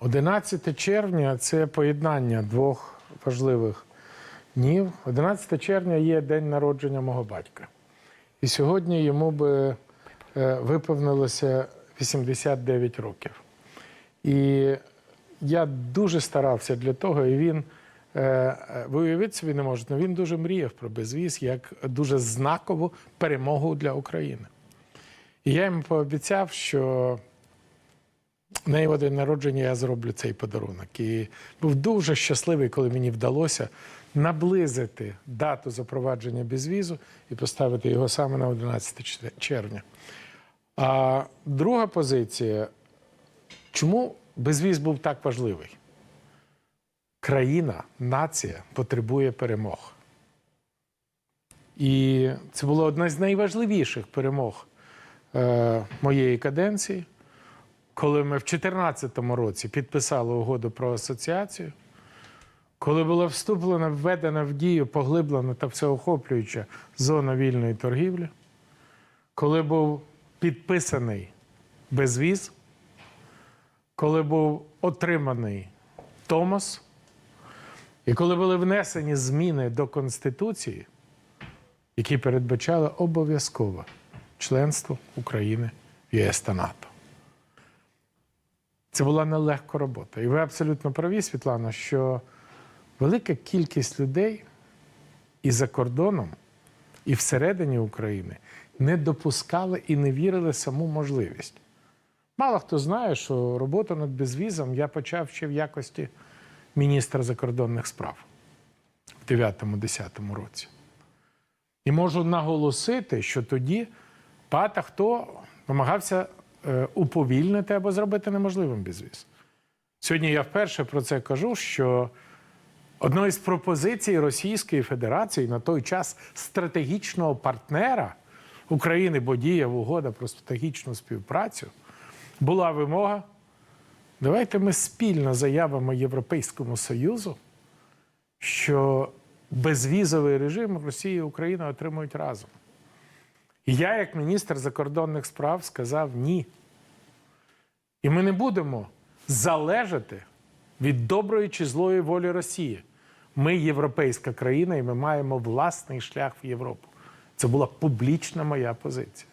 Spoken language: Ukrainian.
11 червня це поєднання двох важливих днів. 11 червня є день народження мого батька. І сьогодні йому би е, виповнилося 89 років. І я дуже старався для того, і він, е, е, ви уявити собі не можете, але він дуже мріяв про безвіз як дуже знакову перемогу для України. І я йому пообіцяв, що на його день народження я зроблю цей подарунок. І був дуже щасливий, коли мені вдалося наблизити дату запровадження безвізу і поставити його саме на 11 червня. А друга позиція, чому безвіз був так важливий? Країна, нація потребує перемог. І це була одна з найважливіших перемог е, моєї каденції, коли ми в 2014 році підписали угоду про асоціацію, коли була вступлена, введена в дію поглиблена та всеохоплююча зона вільної торгівлі, коли був підписаний безвіз, коли був отриманий Томос, і коли були внесені зміни до Конституції, які передбачали обов'язкове членство України в ЄС та НАТО. Це була нелегка робота. І ви абсолютно праві, Світлана, що велика кількість людей і за кордоном, і всередині України не допускали і не вірили саму можливість. Мало хто знає, що роботу над безвізом я почав ще в якості міністра закордонних справ в 9-10 році. І можу наголосити, що тоді багато хто намагався уповільнити або зробити неможливим безвіз. Сьогодні я вперше про це кажу, що одною з пропозицій Російської Федерації на той час стратегічного партнера України, бо діяв угода про стратегічну співпрацю, була вимога. Давайте ми спільно заявимо Європейському Союзу, що безвізовий режим Росія і Україна отримують разом. Я, як міністр закордонних справ, сказав ні. І ми не будемо залежати від доброї чи злої волі Росії. Ми європейська країна, і ми маємо власний шлях в Європу. Це була публічна моя позиція.